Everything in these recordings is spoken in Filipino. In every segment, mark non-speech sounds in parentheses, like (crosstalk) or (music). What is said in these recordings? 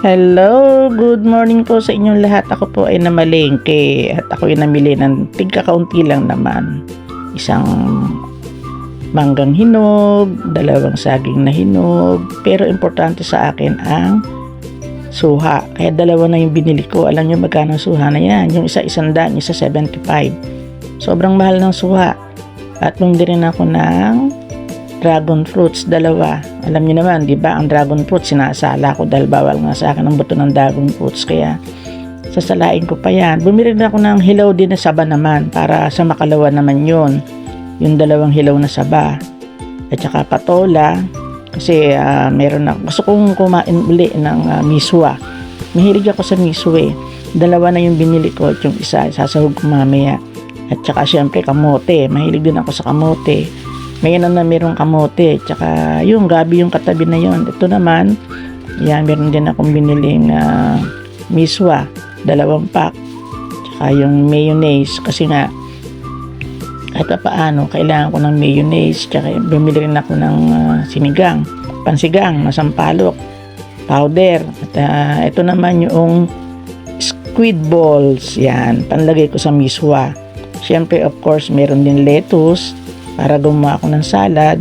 Hello, good morning po sa inyong lahat. Ako po ay namalengke at ako ay namili ng tigkakaunti lang naman. Isang manggang hinog, dalawang saging na hinog, pero importante sa akin ang suha. Kaya dalawa na yung binili ko. Alam nyo magkano suha na yan? Yung isa isandaan, isa 75. Sobrang mahal ng suha. At bumili rin ako ng dragon fruits, dalawa. Alam niyo naman, di ba, ang dragon fruits, sinasala ko dahil bawal nga sa akin ang buto ng dragon fruits. Kaya, sasalain ko pa yan. Bumili rin ako ng hilaw din na saba naman para sa makalawa naman yun. Yung dalawang hilaw na saba. At saka patola, kasi ah, meron na, gusto kong kumain uli ng ah, miswa. Mahilig ako sa miswa eh. Dalawa na yung binili ko at yung isa, sasahog ko mamaya. At saka syempre kamote, mahilig din ako sa kamote. May na merong kamote, tsaka yung gabi yung katabi na yon. Ito naman, yan, meron din akong biniling ah, miswa, dalawang pack. Tsaka yung mayonnaise, kasi nga, kahit pa paano, kailangan ko ng mayonnaise, tsaka bumili rin ako ng ah, sinigang, pansigang, na sampalok, powder. At ah, ito naman yung squid balls, yan, panlagay ko sa miswa. Siyempre, of course, meron din lettuce, para gumawa ako ng salad.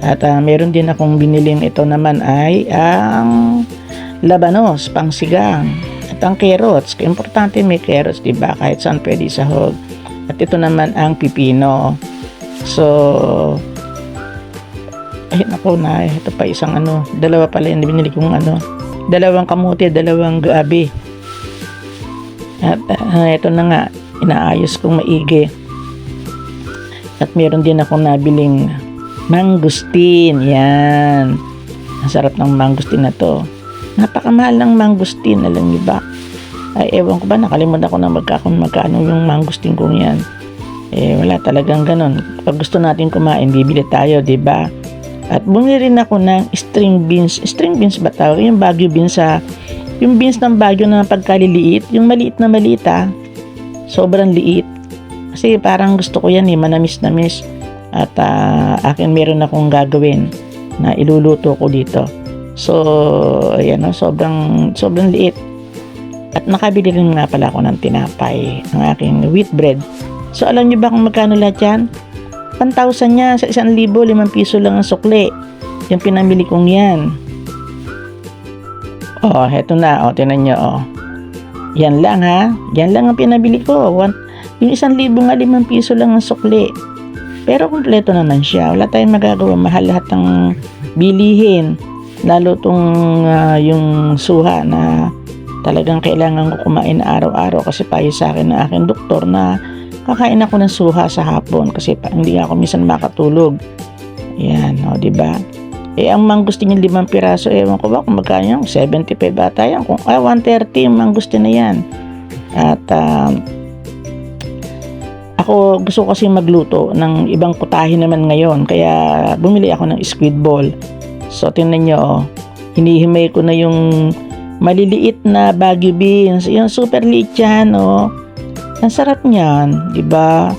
At ah, meron din akong biniling ito naman ay ang labanos, pangsigang. At ang carrots, importante may carrots, di ba? Kahit saan pwede sahog. At ito naman ang pipino. So, ay nako na, ito pa isang ano, dalawa pala yung binili kong ano, dalawang kamote, dalawang gabi. At ah, ito na nga, inaayos kong maigi. At meron din akong nabiling mangustin. Yan. Ang sarap ng mangustin na to. Napakamahal ng mangustin. Alam niyo ba? Ay, ewan ko ba, nakalimutan ko na magkakon magkano yung mangustin kong yan. Eh, wala talagang ganun. Pag gusto natin kumain, bibili tayo, di ba? At bumili rin ako ng string beans. String beans ba tawag? Yung bagyo beans sa... Yung beans ng bagyo na pagkaliliit. Yung maliit na maliit ah. Sobrang liit. Kasi parang gusto ko yan eh, manamis-namis. At ah, akin meron akong gagawin na iluluto ko dito. So, ayan o, sobrang, sobrang liit. At nakabili rin nga pala ako ng tinapay, ang aking wheat bread. So, alam niyo ba kung magkano lahat yan? 1,000 niya, sa 1,000, 5 piso lang ang sukli. Yung pinamili kong yan. Oh, heto na, oh, tinan niyo, oh. Yan lang ha. Yan lang ang pinabili ko. Yung isang libo nga limang piso lang ang sukli. Pero kumpleto naman siya. Wala tayong magagawa. Mahal lahat ng bilihin. Lalo tong ah, yung suha na talagang kailangan ko kumain araw-araw kasi payo sa akin ng aking doktor na kakain ako ng suha sa hapon kasi pa, hindi ako minsan makatulog. Yan, o, di ba? Eh, ang mangustin yung limang piraso, ewan ko ba kung magkano yung 75 bata yan. Kung, ah, 130 yung mangustin na yan. At, um, ako gusto kasi magluto ng ibang putahe naman ngayon. Kaya bumili ako ng squid ball. So, tingnan nyo, oh. hinihimay ko na yung maliliit na bagyo beans. Yung super liit yan, oh. Ang sarap niyan, di ba?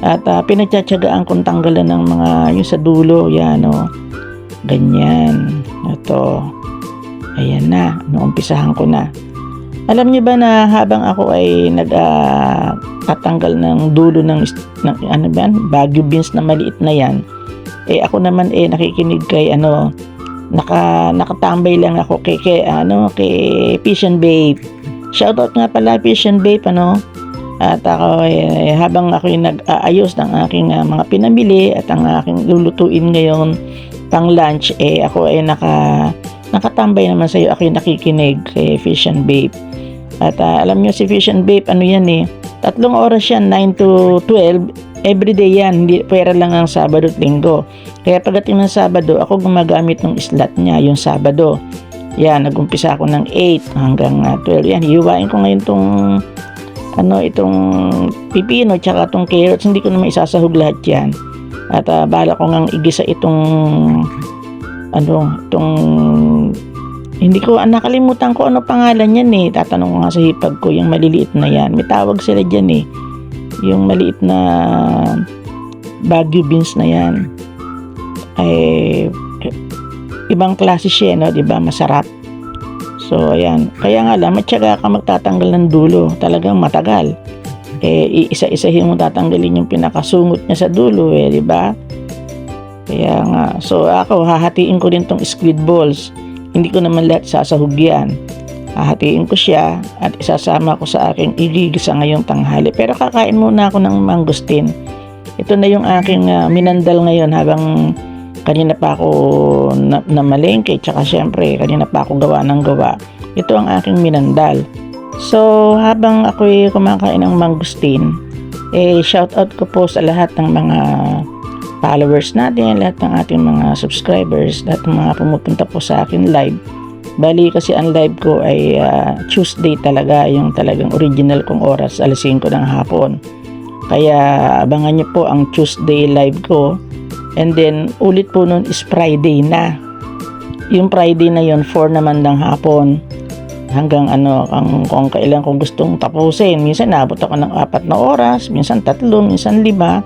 At uh, pinagtsatsagaan kong tanggalan ng mga yung sa dulo, yan, oh. Ganyan. Ito. Ayan na. Naumpisahan ko na. Alam niyo ba na habang ako ay nag ah, tatanggal ng dulo ng, ng ano ba yan? Baguio beans na maliit na yan. Eh ako naman eh nakikinig kay ano naka nakatambay lang ako kay, kay ano kay Fish and Babe. Shoutout nga pala Fish and Babe ano. At ako eh, habang ako yung nag-aayos ng aking ah, mga pinamili at ang aking lulutuin ngayon pang lunch eh ako ay naka nakatambay naman sa iyo ako yung nakikinig kay Fish and Babe. At ah, alam niyo si Fish Babe ano yan eh tatlong oras yan 9 to 12 everyday yan hindi pwera lang ang Sabado at Linggo. Kaya pagdating ng Sabado ako gumagamit ng slot niya yung Sabado. Yan, nagumpisa ako ng 8 hanggang ah, 12. Yan, hiwain ko ngayon tong ano itong pipino tsaka tong carrots hindi ko naman isasahog lahat yan at uh, bala ko ngang igisa itong ano itong hindi ko ah, nakalimutan ko ano pangalan yan eh tatanong ko nga sa hipag ko yung maliliit na yan may tawag sila dyan eh yung maliit na Baguio beans na yan ay ibang klase siya no di ba masarap So, ayan. Kaya nga lang, matyaga ka magtatanggal ng dulo. Talagang matagal. Eh, isa-isahin mo tatanggalin yung pinakasungot niya sa dulo eh, di ba? Kaya nga, so ako, hahatiin ko din tong squid balls. Hindi ko naman lahat sasahog yan. Hahatiin ko siya at isasama ko sa aking igigisa ngayong tanghali. Pero kakain muna ako ng mangustin. Ito na yung aking ah, minandal ngayon habang kanina pa ako na, na malengke. Tsaka syempre, kanina pa ako gawa ng gawa. Ito ang aking minandal. So, habang ako'y kumakain ng mangustin, eh, shout out ko po sa lahat ng mga followers natin, lahat ng ating mga subscribers, lahat ng mga pumupunta po sa akin live. Bali kasi ang live ko ay ah, Tuesday talaga, yung talagang original kong oras, alas 5 ng hapon. Kaya abangan niyo po ang Tuesday live ko. And then ulit po nun is Friday na. Yung Friday na yon 4 naman ng hapon hanggang ano ang kung kailan kung gustong tapusin minsan naabot ako ng apat na oras minsan tatlo minsan lima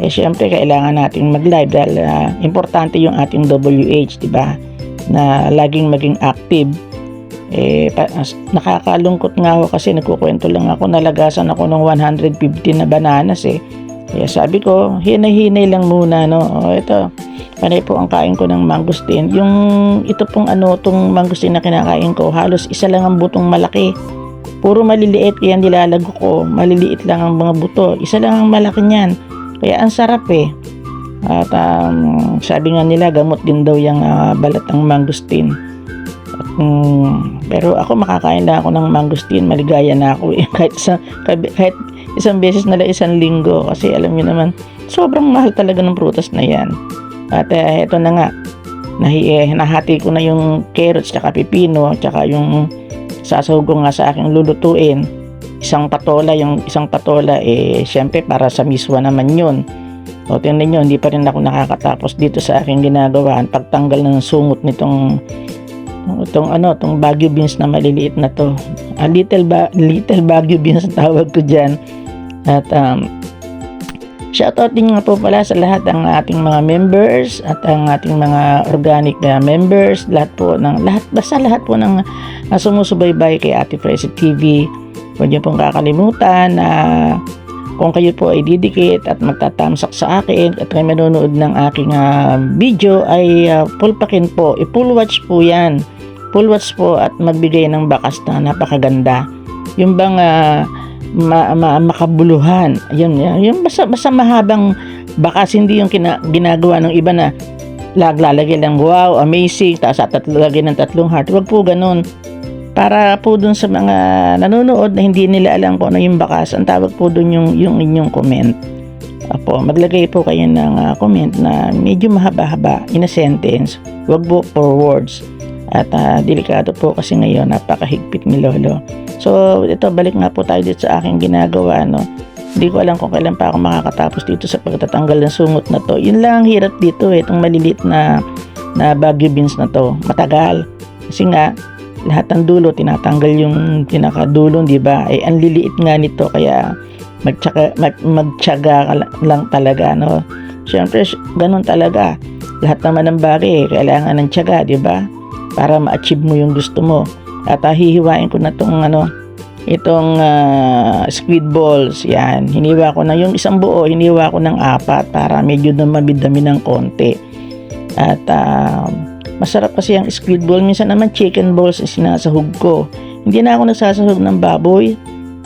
eh syempre kailangan nating mag-live dahil ah, importante yung ating WH di ba na laging maging active eh pa- nakakalungkot nga ako kasi nagkukwento lang ako nalagasan ako ng 150 na bananas eh kaya sabi ko, hinay-hinay lang muna, no? O, ito, panay po ang kain ko ng mangustin. Yung, ito pong ano, tong mangustin na kinakain ko, halos isa lang ang butong malaki. Puro maliliit, kaya nilalago ko. Maliliit lang ang mga buto. Isa lang ang malaki niyan. Kaya ang sarap eh. At um, sabi nga nila, gamot din daw yung ah, balat ng mangustin. At, mm, pero ako makakain lang ako ng mangustin, maligaya na ako eh. (laughs) kahit, sa, kahit isang beses na lang isang linggo kasi alam niyo naman sobrang mahal talaga ng prutas na yan at eh, eto na nga eh, nahati ko na yung carrots tsaka pipino tsaka yung sasahog ko nga sa aking lulutuin isang patola yung isang patola eh syempre para sa miswa naman yun. O tingnan nyo hindi pa rin ako nakakatapos dito sa aking ginagawa. Pagtanggal ng sungot nitong itong ano itong Baguio beans na maliliit na to. A little ba little Baguio beans tawag ko diyan at um, shoutout din nga po pala sa lahat ng ating mga members at ang ating mga organic na members, lahat po ng lahat basta lahat po ng uh, sumusubaybay kay Ate Presi TV. Huwag niyo pong kakalimutan na kung kayo po ay didikit at magtatamsak sa akin at kayo manonood ng aking uh, video ay uh, pulpakin po, i-full watch po yan. Full watch po at magbigay ng bakas na napakaganda. Yung bang uh, ma, ma, makabuluhan. Yun, yun, basta, basta mahabang bakas hindi yung kina, ginagawa ng iba na laglalagay lang wow, amazing, tapos tatlagay ng tatlong heart. Huwag po ganun. Para po dun sa mga nanonood na hindi nila alam kung ano yung bakas, ang tawag po dun yung, yung inyong comment. Apo, maglagay po kayo ng uh, comment na medyo mahaba-haba in a sentence. Huwag po for words. At uh, delikado po kasi ngayon, napakahigpit ni Lolo. So, ito, balik nga po tayo dito sa aking ginagawa, no? Hindi ko alam kung kailan pa ako makakatapos dito sa pagtatanggal ng sungot na to. Yun lang ang hirap dito, eh, itong malilit na, na Baguio beans na to. Matagal. Kasi nga, lahat ng dulo, tinatanggal yung pinakadulo, di ba? Eh, ang liliit nga nito, kaya magtsaga, mag, magtsaga lang talaga, no? Siyempre, ganun talaga. Lahat naman ng bagay, eh, kailangan ng tsaga, di ba? para ma-achieve mo yung gusto mo. At uh, hihiwain ko na tong ano, itong uh, squid balls. Yan, hiniwa ko na yung isang buo, hiniwa ko ng apat para medyo dumami-dami ng konti. At uh, masarap kasi ang squid ball. Minsan naman chicken balls ang sinasahog ko. Hindi na ako nagsasahog ng baboy.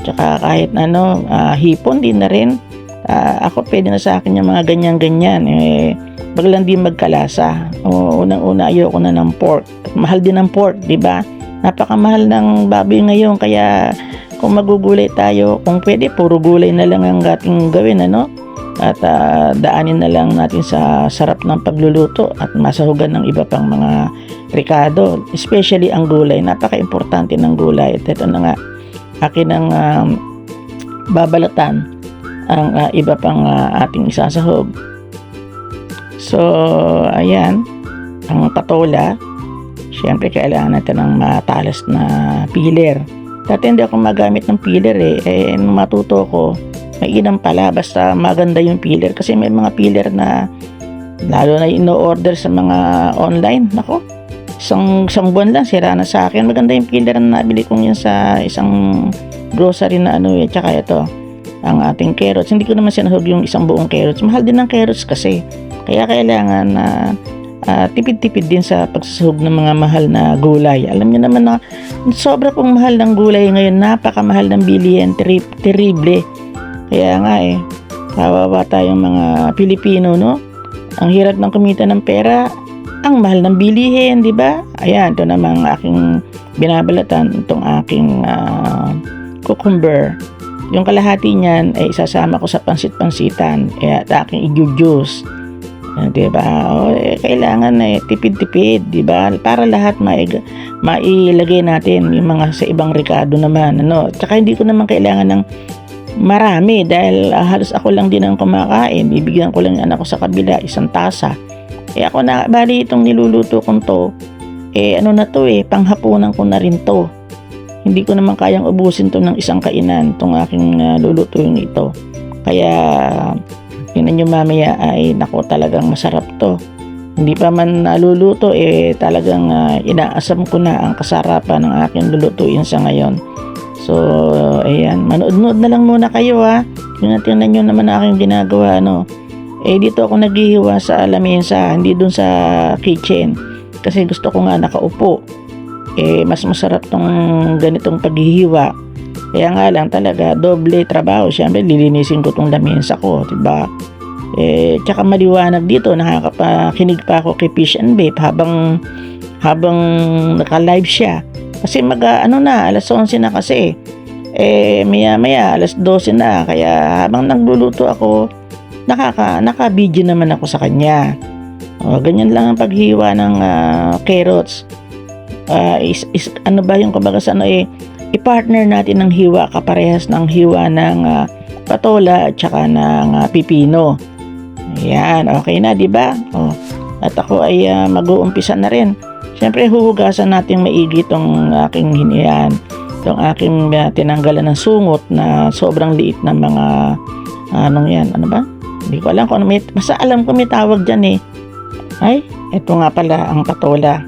Tsaka kahit ano, uh, hipon din na rin. Uh, ako pwede na sa akin yung mga ganyan-ganyan. Eh, Bag lang di magkalasa. O, unang-una ayoko na ng pork. Mahal din ng pork, di ba? Napakamahal ng baboy ngayon kaya kung magugulay tayo, kung pwede, puro gulay na lang ang ating gawin, ano? At uh, daanin na lang natin sa sarap ng pagluluto at masahugan ng iba pang mga ricado. Especially ang gulay. Napaka-importante ng gulay. At ito na nga, akin ang um, babalatan ang uh, iba pang uh, ating isasahog So, ayan, ang patola, syempre kailangan natin ng matalas na peeler. Dati hindi ako magamit ng peeler eh. Eh, matuto ko, mainam pala basta maganda yung peeler. Kasi may mga peeler na lalo na ino-order sa mga online. Nako, isang, isang buwan lang, sira na sa akin. Maganda yung peeler na nabili kong yun sa isang grocery na ano eh. Tsaka ito, ang ating carrots. Hindi ko naman sinahog yung isang buong carrots. Mahal din ng carrots kasi. Kaya kailangan na ah, tipid-tipid din sa pagsasahog ng mga mahal na gulay. Alam niyo naman na sobra pong mahal ng gulay ngayon. Napakamahal ng bilihin. Ter- terrible. Kaya nga eh, kawawa tayong mga Pilipino, no? Ang hirap ng kumita ng pera, ang mahal ng bilihin, di ba? Ayan, ito naman ang aking binabalatan, itong aking ah, cucumber. Yung kalahati niyan ay isasama ko sa pansit-pansitan, eh, at aking i-juice. Ah, di ba? O, eh, kailangan eh, tipid-tipid, di ba? Para lahat maig mailagay natin yung mga sa ibang rekado naman, ano? Tsaka hindi ko naman kailangan ng marami dahil ah, halos ako lang din ang kumakain. Bibigyan ko lang yung anak ko sa kabila isang tasa. Eh ako na, bali itong niluluto kong to, eh ano na to eh, panghapunan ko na rin to. Hindi ko naman kayang ubusin to ng isang kainan, tong aking uh, lulutuin ito. Kaya, tingnan nyo mamaya ay, nako talagang masarap to. Hindi pa man naluluto, eh talagang ah, inaasam ko na ang kasarapan ng aking lulutuin sa ngayon. So, ayan, manood-nood na lang muna kayo ha. Tingnan, tingnan nyo naman ang aking ginagawa, ano. Eh, dito ako naghihiwa sa lamesa, hindi dun sa kitchen. Kasi gusto ko nga nakaupo. Eh, mas masarap tong ganitong paghihiwa. Kaya nga lang talaga, doble trabaho. Siyempre, lilinisin ko tong lamesa ko, diba? Eh, tsaka maliwanag dito, nakakapakinig pa ako kay Fish and Babe habang habang naka-live siya. Kasi mag ano na, alas 11 na kasi. Eh, maya maya, alas 12 na. Kaya habang nagluluto ako, nakaka, naka-video naman ako sa kanya. O, ganyan lang ang paghiwa ng ah, carrots. Ah, is, is, ano ba yung kumbaga sa ano eh, i-partner natin ng hiwa kaparehas ng hiwa ng ah, patola at saka ng ah, pipino. Ayan, okay na, di ba? O, at ako ay ah, mag-uumpisa na rin. Siyempre, huhugasan natin maigi itong aking hiniyan. Itong aking ah, tinanggalan ng sungot na sobrang liit ng mga anong yan, ano ba? Hindi ko alam kung ano may, basta alam ko may tawag dyan eh. Ay, ito nga pala ang patola.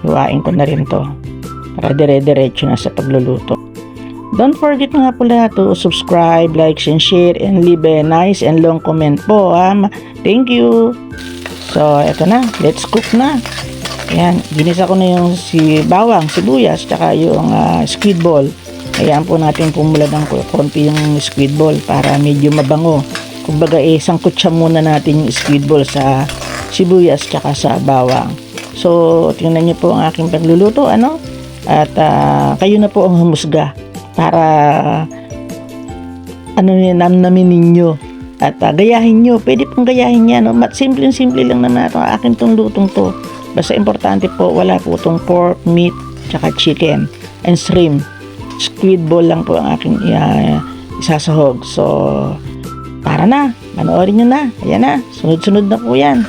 Hiwain ko na rin to. Para dire-diretso na sa pagluluto. Don't forget nga pala to subscribe, like, and share, and leave a nice and long comment po. Ha? Thank you. So, eto na. Let's cook na. Ayan, ginisa ko na yung si bawang, sibuyas, tsaka yung ah, squid ball. Ayan po natin pumula ng konti yung squid ball para medyo mabango. Kumbaga eh, sangkot muna natin yung squid ball sa sibuyas tsaka sa bawang. So, tingnan niyo po ang aking pagluluto, ano? At ah, kayo na po ang humusga para ano yun, namnamin ninyo. At ah, gayahin nyo. Pwede pong gayahin yan. No? Mat simple-simple lang naman ito. Akin tong lutong to. Basta importante po, wala po itong pork, meat, tsaka chicken, and shrimp. Squid ball lang po ang aking uh, isasahog. So, para na. Manoorin nyo na. Ayan na. Sunod-sunod na po yan.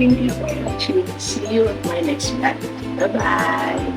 You for watching. See you at my next vlog. Bye-bye!